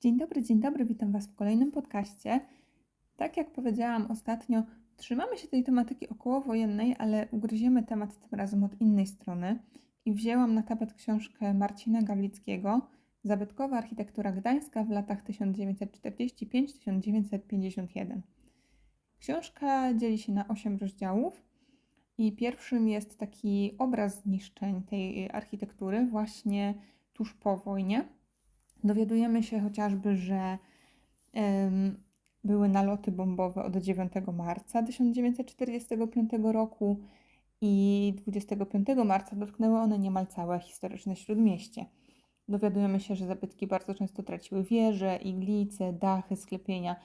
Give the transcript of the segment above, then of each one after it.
Dzień dobry, dzień dobry, witam Was w kolejnym podcaście. Tak jak powiedziałam ostatnio, trzymamy się tej tematyki okołowojennej, ale ugryziemy temat tym razem od innej strony i wzięłam na tapet książkę Marcina Gawlickiego Zabytkowa architektura gdańska w latach 1945-1951. Książka dzieli się na 8 rozdziałów i pierwszym jest taki obraz zniszczeń tej architektury właśnie tuż po wojnie Dowiadujemy się chociażby, że um, były naloty bombowe od 9 marca 1945 roku i 25 marca dotknęły one niemal całe historyczne śródmieście. Dowiadujemy się, że zabytki bardzo często traciły wieże, iglice, dachy, sklepienia.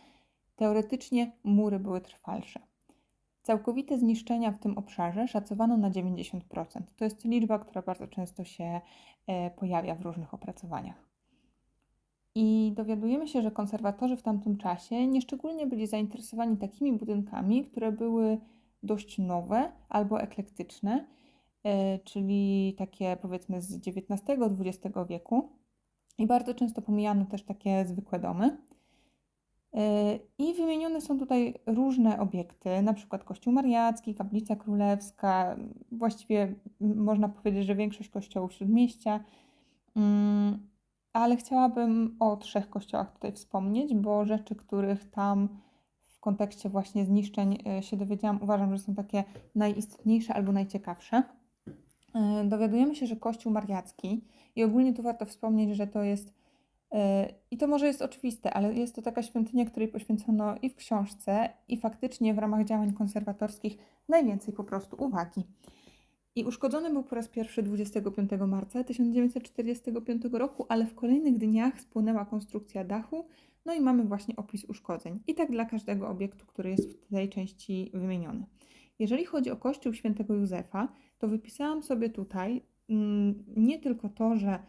Teoretycznie mury były trwalsze. Całkowite zniszczenia w tym obszarze szacowano na 90%. To jest liczba, która bardzo często się e, pojawia w różnych opracowaniach. I dowiadujemy się, że konserwatorzy w tamtym czasie nieszczególnie byli zainteresowani takimi budynkami, które były dość nowe albo eklektyczne, e, czyli takie powiedzmy z XIX-XX wieku. I bardzo często pomijano też takie zwykłe domy. E, I wymienione są tutaj różne obiekty, na przykład Kościół Mariacki, Kaplica Królewska, właściwie można powiedzieć, że większość kościołów śródmieścia. Ale chciałabym o trzech kościołach tutaj wspomnieć, bo rzeczy, których tam w kontekście właśnie zniszczeń e, się dowiedziałam, uważam, że są takie najistotniejsze albo najciekawsze. E, dowiadujemy się, że Kościół Mariacki i ogólnie tu warto wspomnieć, że to jest e, i to może jest oczywiste, ale jest to taka świątynia, której poświęcono i w książce, i faktycznie w ramach działań konserwatorskich najwięcej po prostu uwagi. I uszkodzony był po raz pierwszy 25 marca 1945 roku, ale w kolejnych dniach spłynęła konstrukcja dachu, no i mamy właśnie opis uszkodzeń. I tak dla każdego obiektu, który jest w tej części wymieniony. Jeżeli chodzi o kościół świętego Józefa, to wypisałam sobie tutaj mm, nie tylko to, że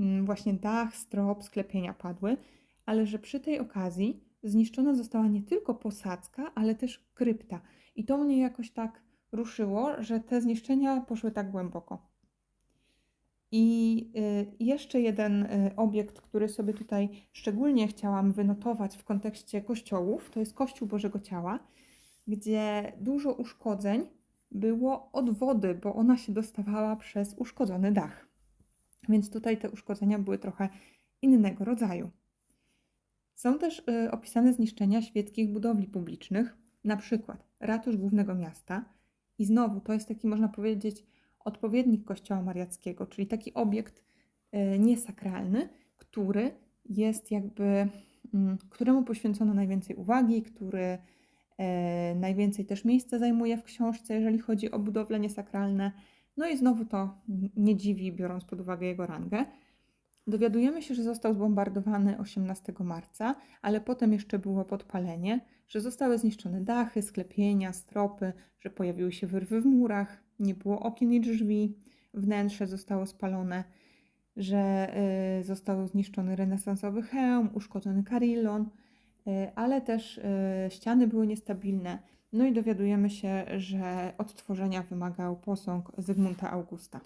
mm, właśnie dach, strop, sklepienia padły, ale że przy tej okazji zniszczona została nie tylko posadzka, ale też krypta. I to mnie jakoś tak ruszyło, że te zniszczenia poszły tak głęboko. I y, jeszcze jeden y, obiekt, który sobie tutaj szczególnie chciałam wynotować w kontekście kościołów, to jest Kościół Bożego Ciała, gdzie dużo uszkodzeń było od wody, bo ona się dostawała przez uszkodzony dach. Więc tutaj te uszkodzenia były trochę innego rodzaju. Są też y, opisane zniszczenia świeckich budowli publicznych, na przykład ratusz głównego miasta, i znowu to jest taki, można powiedzieć, odpowiednik Kościoła Mariackiego, czyli taki obiekt e, niesakralny, który jest jakby, mm, któremu poświęcono najwięcej uwagi, który e, najwięcej też miejsca zajmuje w książce, jeżeli chodzi o budowle niesakralne. No i znowu to nie dziwi, biorąc pod uwagę jego rangę. Dowiadujemy się, że został zbombardowany 18 marca, ale potem jeszcze było podpalenie, że zostały zniszczone dachy, sklepienia, stropy, że pojawiły się wyrwy w murach, nie było okien i drzwi, wnętrze zostało spalone, że y, został zniszczony renesansowy hełm, uszkodzony karillon, y, ale też y, ściany były niestabilne. No i dowiadujemy się, że odtworzenia wymagał posąg Zygmunta Augusta.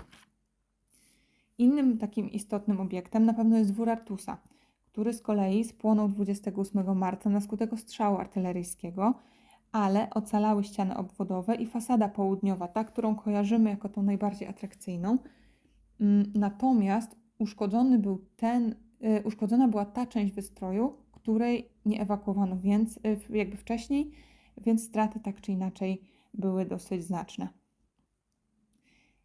Innym takim istotnym obiektem na pewno jest dwór Artusa, który z kolei spłonął 28 marca na skutek ostrzału artyleryjskiego, ale ocalały ściany obwodowe i fasada południowa, ta, którą kojarzymy jako tą najbardziej atrakcyjną. Mm, natomiast uszkodzony był ten, y, uszkodzona była ta część wystroju, której nie ewakuowano więc, y, jakby wcześniej, więc straty tak czy inaczej były dosyć znaczne.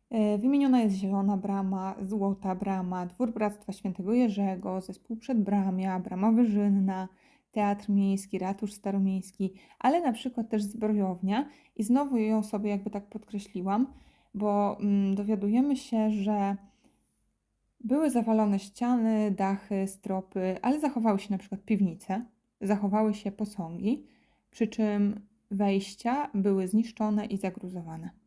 E, wymieniona jest Zielona Brama, Złota Brama, Dwór Bractwa Świętego Jerzego, Zespół Przedbramia, Brama Wyżynna, Teatr Miejski, Ratusz Staromiejski, ale na przykład też zbrojownia i znowu ją sobie jakby tak podkreśliłam, bo mm, dowiadujemy się, że były zawalone ściany, dachy, stropy, ale zachowały się na przykład piwnice, zachowały się posągi, przy czym wejścia były zniszczone i zagruzowane.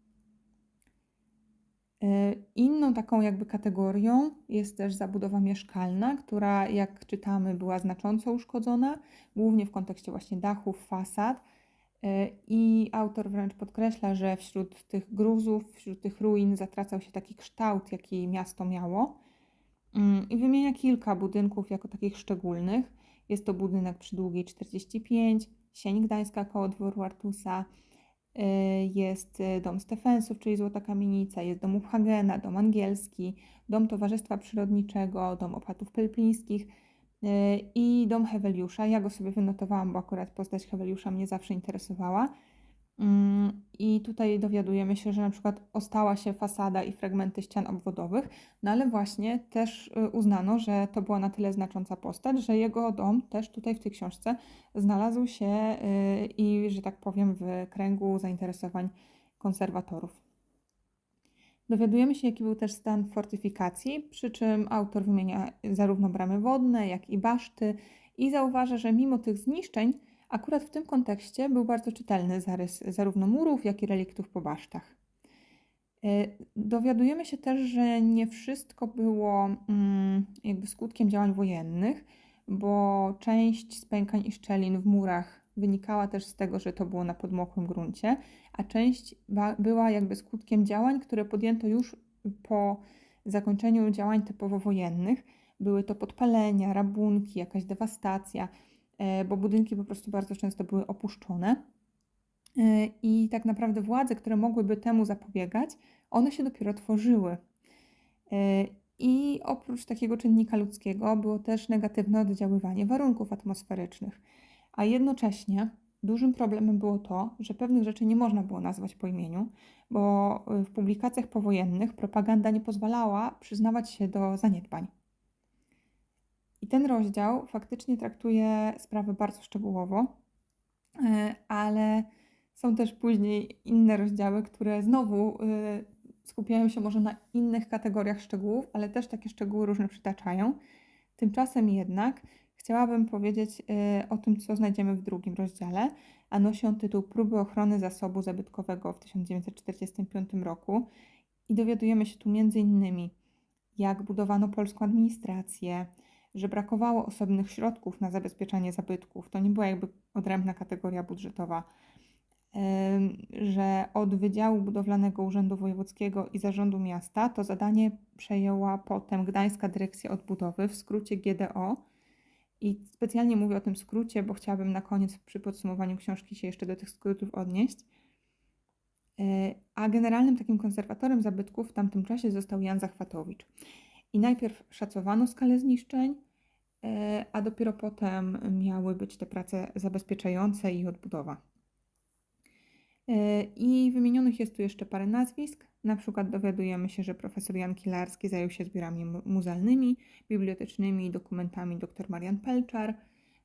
E, inną taką jakby kategorią jest też zabudowa mieszkalna, która jak czytamy była znacząco uszkodzona, głównie w kontekście właśnie dachów, fasad. E, I autor wręcz podkreśla, że wśród tych gruzów, wśród tych ruin zatracał się taki kształt, jaki miasto miało. Mm, I wymienia kilka budynków jako takich szczególnych. Jest to budynek przy Długiej 45, Sień Gdańska koło dworu Artusa, jest y, dom Stefensów, czyli Złota Kamienica, jest dom Hagena, dom angielski, dom Towarzystwa Przyrodniczego, dom Opatów Pelplińskich y, i dom Heweliusza. Ja go sobie wynotowałam, bo akurat postać Heweliusza mnie zawsze interesowała. Mm, I tutaj dowiadujemy się, że na przykład ostała się fasada i fragmenty ścian obwodowych, no ale właśnie też y, uznano, że to była na tyle znacząca postać, że jego dom też tutaj w tej książce znalazł się y, i, że tak powiem, w kręgu zainteresowań konserwatorów. Dowiadujemy się, jaki był też stan fortyfikacji, przy czym autor wymienia zarówno bramy wodne, jak i baszty i zauważa, że mimo tych zniszczeń, Akurat w tym kontekście był bardzo czytelny zarys zarówno murów, jak i reliktów po basztach. E, dowiadujemy się też, że nie wszystko było mm, jakby skutkiem działań wojennych, bo część spękań i szczelin w murach wynikała też z tego, że to było na podmokłym gruncie, a część była jakby skutkiem działań, które podjęto już po zakończeniu działań typowo wojennych. Były to podpalenia, rabunki, jakaś dewastacja. E, bo budynki po prostu bardzo często były opuszczone. E, I tak naprawdę władze, które mogłyby temu zapobiegać, one się dopiero tworzyły. E, I oprócz takiego czynnika ludzkiego było też negatywne oddziaływanie warunków atmosferycznych. A jednocześnie dużym problemem było to, że pewnych rzeczy nie można było nazwać po imieniu, bo w publikacjach powojennych propaganda nie pozwalała przyznawać się do zaniedbań. Ten rozdział faktycznie traktuje sprawę bardzo szczegółowo, e, ale są też później inne rozdziały, które znowu e, skupiają się może na innych kategoriach szczegółów, ale też takie szczegóły różne przytaczają. Tymczasem jednak chciałabym powiedzieć e, o tym, co znajdziemy w drugim rozdziale, a nosi on tytuł Próby ochrony zasobu zabytkowego w 1945 roku. I dowiadujemy się tu innymi, jak budowano polską administrację, że brakowało osobnych środków na zabezpieczanie zabytków. To nie była jakby odrębna kategoria budżetowa. Że od Wydziału Budowlanego Urzędu Wojewódzkiego i Zarządu Miasta to zadanie przejęła potem Gdańska Dyrekcja Odbudowy, w skrócie GDO. I specjalnie mówię o tym skrócie, bo chciałabym na koniec przy podsumowaniu książki się jeszcze do tych skrótów odnieść. E, a generalnym takim konserwatorem zabytków w tamtym czasie został Jan Zachwatowicz. I najpierw szacowano skalę zniszczeń, e, a dopiero potem miały być te prace zabezpieczające i odbudowa. E, I wymienionych jest tu jeszcze parę nazwisk. Na przykład dowiadujemy się, że profesor Jan Kilarski zajął się zbiorami muzealnymi, bibliotecznymi i dokumentami dr Marian Pelczar.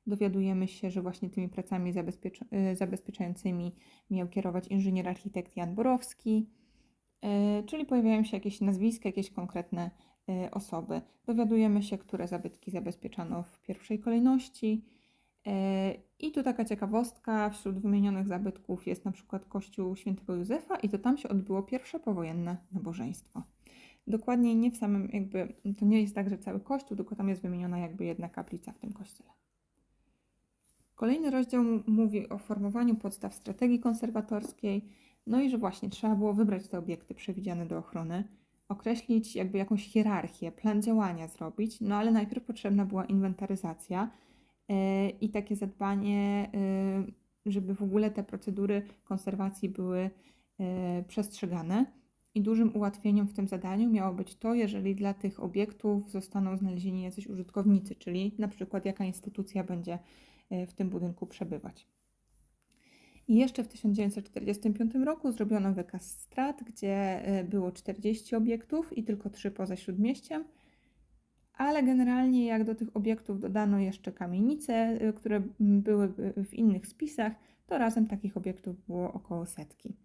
Dowiadujemy się, że właśnie tymi pracami zabezpiecz e, zabezpieczającymi miał kierować inżynier architekt Jan Borowski. Czyli pojawiają się jakieś nazwiska, jakieś konkretne osoby. Dowiadujemy się, które zabytki zabezpieczano w pierwszej kolejności. Y, I tu taka ciekawostka, wśród wymienionych zabytków jest na przykład kościół świętego Józefa i to tam się odbyło pierwsze powojenne nabożeństwo. Dokładnie nie w samym jakby, to nie jest tak, że cały kościół, tylko tam jest wymieniona jakby jedna kaplica w tym kościele. Kolejny rozdział mówi o formowaniu podstaw strategii konserwatorskiej, no i że właśnie trzeba było wybrać te obiekty przewidziane do ochrony, określić jakby jakąś hierarchię, plan działania zrobić, no ale najpierw potrzebna była inwentaryzacja yy, i takie zadbanie, yy, żeby w ogóle te procedury konserwacji były yy, przestrzegane. I dużym ułatwieniem w tym zadaniu miało być to, jeżeli dla tych obiektów zostaną znalezieni jacyś użytkownicy, czyli na przykład jaka instytucja będzie w tym budynku przebywać. I jeszcze w 1945 roku zrobiono wykaz strat, gdzie e, było 40 obiektów i tylko 3 poza śródmieściem. Ale generalnie, jak do tych obiektów dodano jeszcze kamienice, e, które były w innych spisach, to razem takich obiektów było około setki.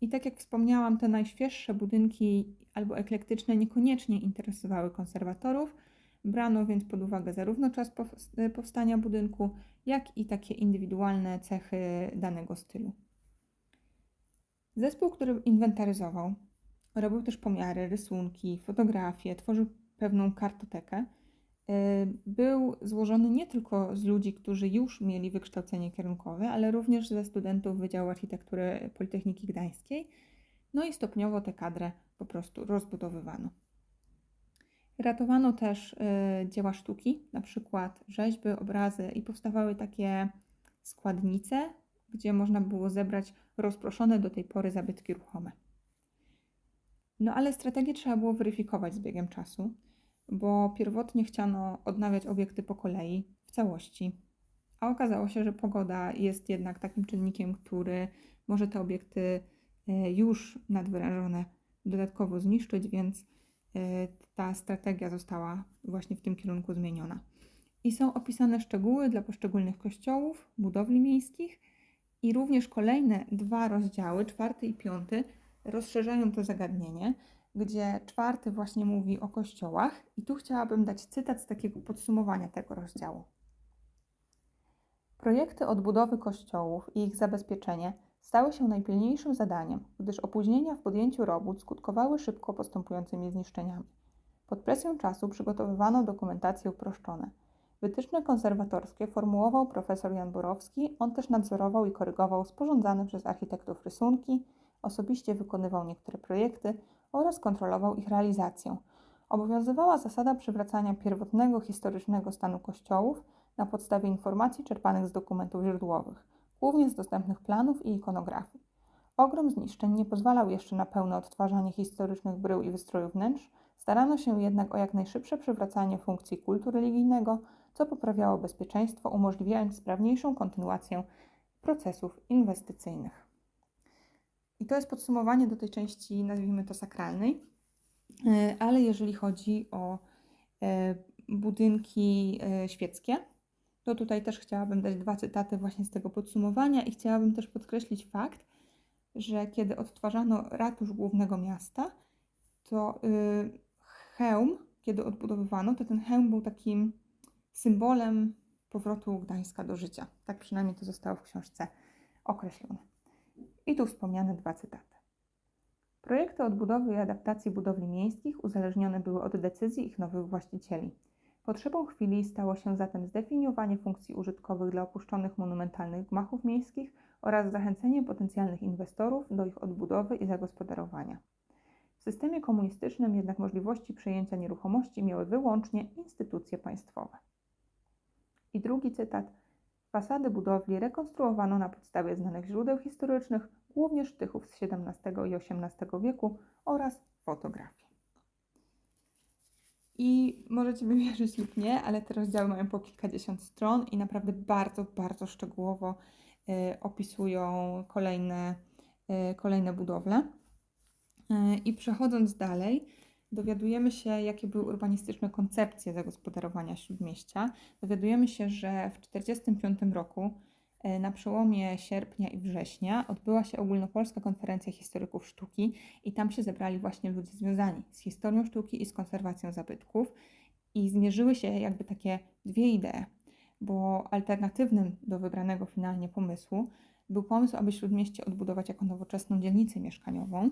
I tak jak wspomniałam, te najświeższe budynki albo eklektyczne niekoniecznie interesowały konserwatorów, Brano więc pod uwagę zarówno czas powstania budynku, jak i takie indywidualne cechy danego stylu. Zespół, który inwentaryzował, robił też pomiary, rysunki, fotografie, tworzył pewną kartotekę, y, był złożony nie tylko z ludzi, którzy już mieli wykształcenie kierunkowe, ale również ze studentów Wydziału Architektury Politechniki Gdańskiej. No i stopniowo tę kadrę po prostu rozbudowywano. Ratowano też y, dzieła sztuki, na przykład rzeźby, obrazy i powstawały takie składnice, gdzie można było zebrać rozproszone do tej pory zabytki ruchome. No ale strategię trzeba było weryfikować z biegiem czasu, bo pierwotnie chciano odnawiać obiekty po kolei, w całości, a okazało się, że pogoda jest jednak takim czynnikiem, który może te obiekty y, już nadwyrężone dodatkowo zniszczyć, więc ta strategia została właśnie w tym kierunku zmieniona. I są opisane szczegóły dla poszczególnych kościołów, budowli miejskich i również kolejne dwa rozdziały, czwarty i piąty, rozszerzają to zagadnienie, gdzie czwarty właśnie mówi o kościołach i tu chciałabym dać cytat z takiego podsumowania tego rozdziału. Projekty odbudowy kościołów i ich zabezpieczenie – stały się najpilniejszym zadaniem, gdyż opóźnienia w podjęciu robót skutkowały szybko postępującymi zniszczeniami. Pod presją czasu przygotowywano dokumentacje uproszczone. Wytyczne konserwatorskie formułował profesor Jan Borowski, on też nadzorował i korygował sporządzane przez architektów rysunki, osobiście wykonywał niektóre projekty oraz kontrolował ich realizację. Obowiązywała zasada przywracania pierwotnego historycznego stanu kościołów na podstawie informacji czerpanych z dokumentów źródłowych głównie z dostępnych planów i ikonografii. Ogrom zniszczeń nie pozwalał jeszcze na pełne odtwarzanie historycznych brył i wystrojów wnętrz, starano się jednak o jak najszybsze przywracanie funkcji kultu religijnego, co poprawiało bezpieczeństwo, umożliwiając sprawniejszą kontynuację procesów inwestycyjnych. I to jest podsumowanie do tej części, nazwijmy to sakralnej, e, ale jeżeli chodzi o e, budynki e, świeckie, to tutaj też chciałabym dać dwa cytaty właśnie z tego podsumowania i chciałabym też podkreślić fakt, że kiedy odtwarzano ratusz głównego miasta, to yy, hełm, kiedy odbudowywano, to ten hełm był takim symbolem powrotu Gdańska do życia. Tak przynajmniej to zostało w książce określone. I tu wspomniane dwa cytaty. Projekty odbudowy i adaptacji budowli miejskich uzależnione były od decyzji ich nowych właścicieli. Potrzebą chwili stało się zatem zdefiniowanie funkcji użytkowych dla opuszczonych monumentalnych gmachów miejskich oraz zachęcenie potencjalnych inwestorów do ich odbudowy i zagospodarowania. W systemie komunistycznym jednak możliwości przejęcia nieruchomości miały wyłącznie instytucje państwowe. I drugi cytat. Fasady budowli rekonstruowano na podstawie znanych źródeł historycznych, głównie sztychów z XVII i XVIII wieku oraz fotografii. I możecie mi wierzyć lub nie, ale te rozdziały mają po kilkadziesiąt stron i naprawdę bardzo, bardzo szczegółowo y, opisują kolejne, y, kolejne budowle. Y, I przechodząc dalej, dowiadujemy się, jakie były urbanistyczne koncepcje zagospodarowania śródmieścia. Dowiadujemy się, że w 1945 roku na przełomie sierpnia i września odbyła się ogólnopolska konferencja historyków sztuki i tam się zebrali właśnie ludzie związani z historią sztuki i z konserwacją zabytków. I zmierzyły się jakby takie dwie idee, bo alternatywnym do wybranego finalnie pomysłu był pomysł, aby Śródmieście odbudować jako nowoczesną dzielnicę mieszkaniową,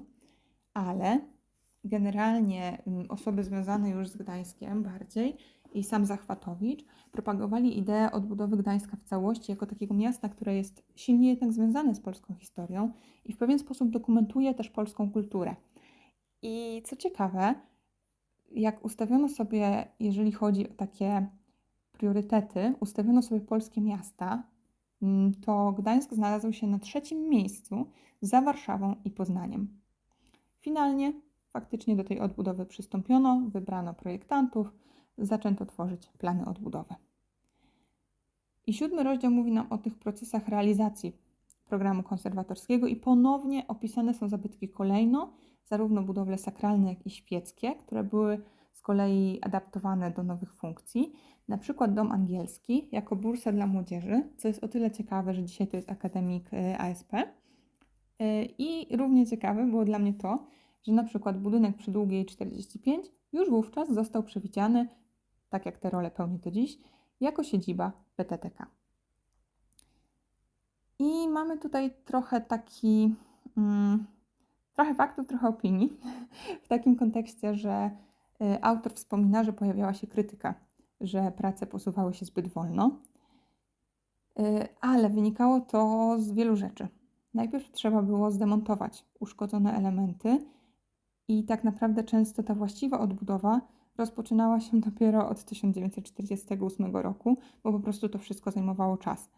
ale generalnie mm, osoby związane już z Gdańskiem bardziej i sam Zachwatowicz propagowali ideę odbudowy Gdańska w całości jako takiego miasta, które jest silnie jednak związane z polską historią i w pewien sposób dokumentuje też polską kulturę. I co ciekawe, jak ustawiono sobie, jeżeli chodzi o takie priorytety, ustawiono sobie polskie miasta, mm, to Gdańsk znalazł się na trzecim miejscu za Warszawą i Poznaniem. Finalnie faktycznie do tej odbudowy przystąpiono, wybrano projektantów, zaczęto tworzyć plany odbudowy. I siódmy rozdział mówi nam o tych procesach realizacji programu konserwatorskiego i ponownie opisane są zabytki kolejno, zarówno budowle sakralne, jak i świeckie, które były z kolei adaptowane do nowych funkcji. Na przykład dom angielski jako bursa dla młodzieży, co jest o tyle ciekawe, że dzisiaj to jest akademik y, ASP. Y, I równie ciekawe było dla mnie to, że na przykład budynek przy Długiej 45 już wówczas został przewidziany tak jak te role pełni to dziś, jako siedziba PTTK. I mamy tutaj trochę taki, mm, trochę faktów, trochę opinii, w takim kontekście, że y, autor wspomina, że pojawiała się krytyka, że prace posuwały się zbyt wolno, y, ale wynikało to z wielu rzeczy. Najpierw trzeba było zdemontować uszkodzone elementy, i tak naprawdę często ta właściwa odbudowa rozpoczynała się dopiero od 1948 roku, bo po prostu to wszystko zajmowało czas.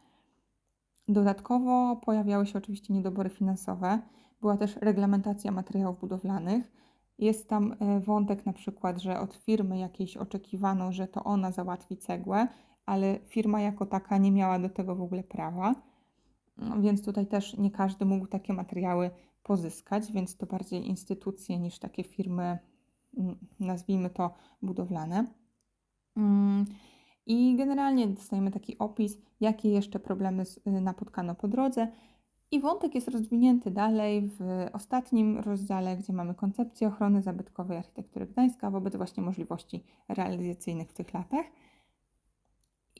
Dodatkowo pojawiały się oczywiście niedobory finansowe, była też reglamentacja materiałów budowlanych. Jest tam e, wątek na przykład, że od firmy jakiejś oczekiwano, że to ona załatwi cegłę, ale firma jako taka nie miała do tego w ogóle prawa. No, więc tutaj też nie każdy mógł takie materiały pozyskać, więc to bardziej instytucje niż takie firmy, nazwijmy to budowlane. Mm, I generalnie dostajemy taki opis, jakie jeszcze problemy y, napotkano po drodze. I wątek jest rozwinięty dalej w ostatnim rozdziale, gdzie mamy koncepcję ochrony zabytkowej architektury Gdańska wobec właśnie możliwości realizacyjnych w tych latach.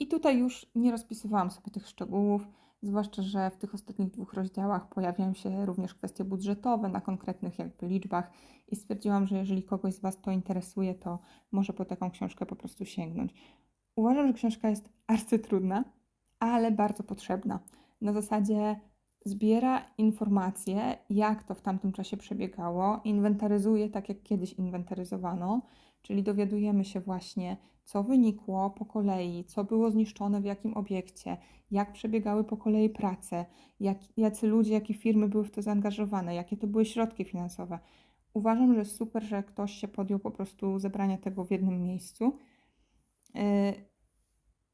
I tutaj już nie rozpisywałam sobie tych szczegółów, zwłaszcza, że w tych ostatnich dwóch rozdziałach pojawiają się również kwestie budżetowe na konkretnych jakby liczbach i stwierdziłam, że jeżeli kogoś z Was to interesuje, to może po taką książkę po prostu sięgnąć. Uważam, że książka jest arcytrudna, ale bardzo potrzebna. Na zasadzie zbiera informacje, jak to w tamtym czasie przebiegało, inwentaryzuje tak, jak kiedyś inwentaryzowano, czyli dowiadujemy się właśnie, co wynikło po kolei, co było zniszczone w jakim obiekcie, jak przebiegały po kolei prace, jak, jacy ludzie, jakie firmy były w to zaangażowane, jakie to były środki finansowe. Uważam, że super, że ktoś się podjął po prostu zebrania tego w jednym miejscu. Yy,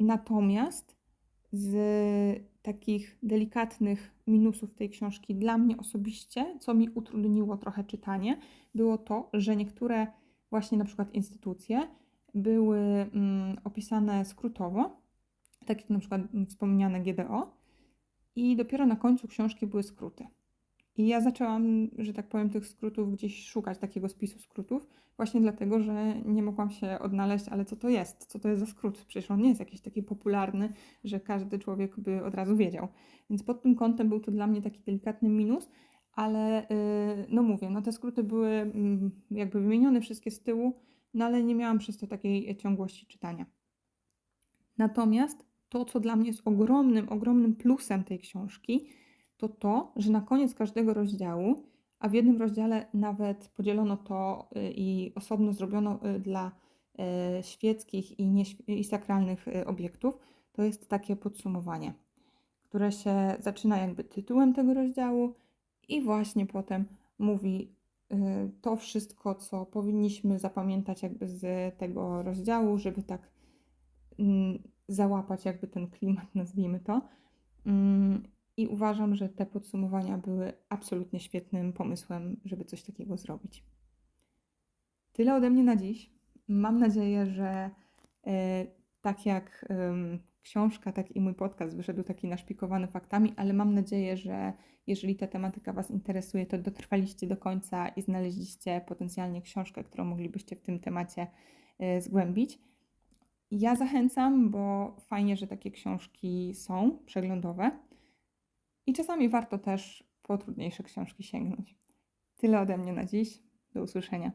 natomiast z takich delikatnych minusów tej książki dla mnie osobiście, co mi utrudniło trochę czytanie, było to, że niektóre właśnie na przykład instytucje były mm, opisane skrótowo, tak jak na przykład wspomniane GDO, i dopiero na końcu książki były skróty. I ja zaczęłam, że tak powiem, tych skrótów gdzieś szukać, takiego spisu skrótów, właśnie dlatego, że nie mogłam się odnaleźć, ale co to jest? Co to jest za skrót? Przecież on nie jest jakiś taki popularny, że każdy człowiek by od razu wiedział. Więc pod tym kątem był to dla mnie taki delikatny minus, ale yy, no mówię, no te skróty były mm, jakby wymienione wszystkie z tyłu, no ale nie miałam przez to takiej ciągłości czytania. Natomiast to, co dla mnie jest ogromnym, ogromnym plusem tej książki, to to, że na koniec każdego rozdziału, a w jednym rozdziale nawet podzielono to y, i osobno zrobiono y, dla y, świeckich i, i sakralnych obiektów, to jest takie podsumowanie, które się zaczyna jakby tytułem tego rozdziału i właśnie potem mówi to wszystko, co powinniśmy zapamiętać jakby z tego rozdziału, żeby tak mm, załapać jakby ten klimat, nazwijmy to. I uważam, że te podsumowania były absolutnie świetnym pomysłem, żeby coś takiego zrobić. Tyle ode mnie na dziś. Mam nadzieję, że e, tak jak książka, tak i mój podcast wyszedł taki naszpikowany faktami, ale mam nadzieję, że jeżeli ta tematyka Was interesuje, to dotrwaliście do końca i znaleźliście potencjalnie książkę, którą moglibyście w tym temacie e, zgłębić. Ja zachęcam, bo fajnie, że takie książki są przeglądowe. I czasami warto też po trudniejsze książki sięgnąć. Tyle ode mnie na dziś. Do usłyszenia.